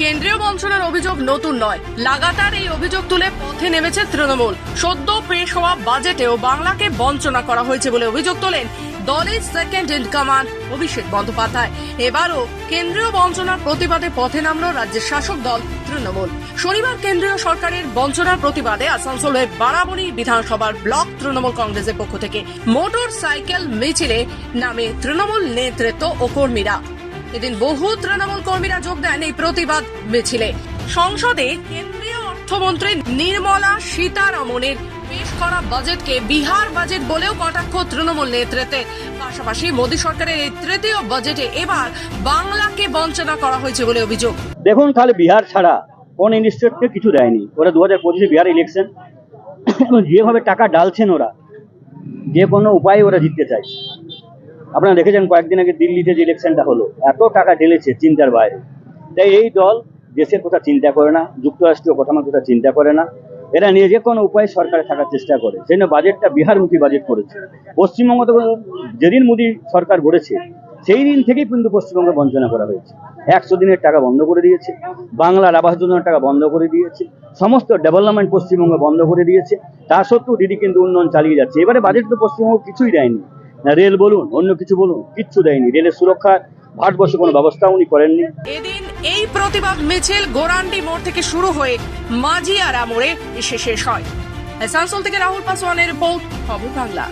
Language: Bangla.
কেন্দ্রীয় বঞ্চনার অভিযোগ নতুন নয়। লাগাতার এই অভিযোগ তুলে পথে নেমেছে তৃণমূল। সদ্য পেশ হওয়া বাজেটেও বাংলাকে বঞ্চনা করা হয়েছে বলে অভিযোগ তোলেন দলের second in command Abhishek Bandyopadhyay. এবারও কেন্দ্রীয় বঞ্চনার প্রতিবাদে পথে নামল রাজ্যের শাসক দল তৃণমূল। শনিবার কেন্দ্রীয় সরকারের বঞ্চনার প্রতিবাদে আসানসোলের বারাবণী বিধানসভার ব্লক তৃণমূল কংগ্রেসের পক্ষ থেকে মোটর সাইকেল মিছিলে নামে তৃণমূল নেতৃত্ব ও কর্মীরা। এদিন বহু তৃণমূল কর্মীরা যোগ দেন এই প্রতিবাদ মিছিলে। সংসদে কেন্দ্রীয় অর্থমন্ত্রী নির্মলা সীতারমণের পেশ করা বাজেটকে বিহার বাজেট বলেও কটাক্ষ তৃণমূল নেতৃত্বের পাশাপাশি মোদী সরকারের এই তৃতীয় বাজেটে এবার বাংলাকে বঞ্চনা করা হয়েছে বলে অভিযোগ। দেখুন, তাহলে বিহার ছাড়া কোন ইনস্টিটিউটকে কিছু দেয়নি। ওরা দু হাজার পঁচিশে বিহার ইলেকশন যেভাবে টাকা ডালছেন ওরা, যে কোনো উপায়ে ওরা জিততে চায়। আপনারা দেখেছেন কয়েকদিন আগে দিল্লিতে যে ইলেকশনটা হলো, এত টাকা ঢেলেছে চিন্তার বাইরে। তাই এই দল দেশের কথা চিন্তা করে না, যুক্তরাষ্ট্রীয় কাঠামোর কথা চিন্তা করে না। এরা নিয়ে যে কোনো উপায়ে সরকারে থাকার চেষ্টা করে। সেই জন্য বাজেটটা বিহারমুখী বাজেট করেছে। পশ্চিমবঙ্গ তো যেদিন মোদী সরকার গড়েছে, সেই দিন থেকেই কিন্তু পশ্চিমবঙ্গে বঞ্চনা করা হয়েছে। একশো দিনের টাকা বন্ধ করে দিয়েছে, বাংলার আবাস যোজনার টাকা বন্ধ করে দিয়েছে, সমস্ত ডেভেলপমেন্ট পশ্চিমবঙ্গে বন্ধ করে দিয়েছে। তা সত্ত্বেও দিদি কিন্তু উন্নয়ন চালিয়ে যাচ্ছে। এবারে বাজেট তো পশ্চিমবঙ্গ কিছুই দেয়নি। রেল বলুন, অন্য কিছু বলুন, কিচ্ছু দেয়নি। রেলের সুরক্ষা, ভারতবর্ষে কোনো ব্যবস্থা উনি করেননি। এই প্রতিবাদ মিছিল গোরান্ডি মোড় থেকে শুরু হয়ে মাঝিয়ারা মোড়ে এসে শেষ হয়। আসানসোল থেকে রাহুল পাসওয়ানের রিপোর্ট, খবর বাংলা।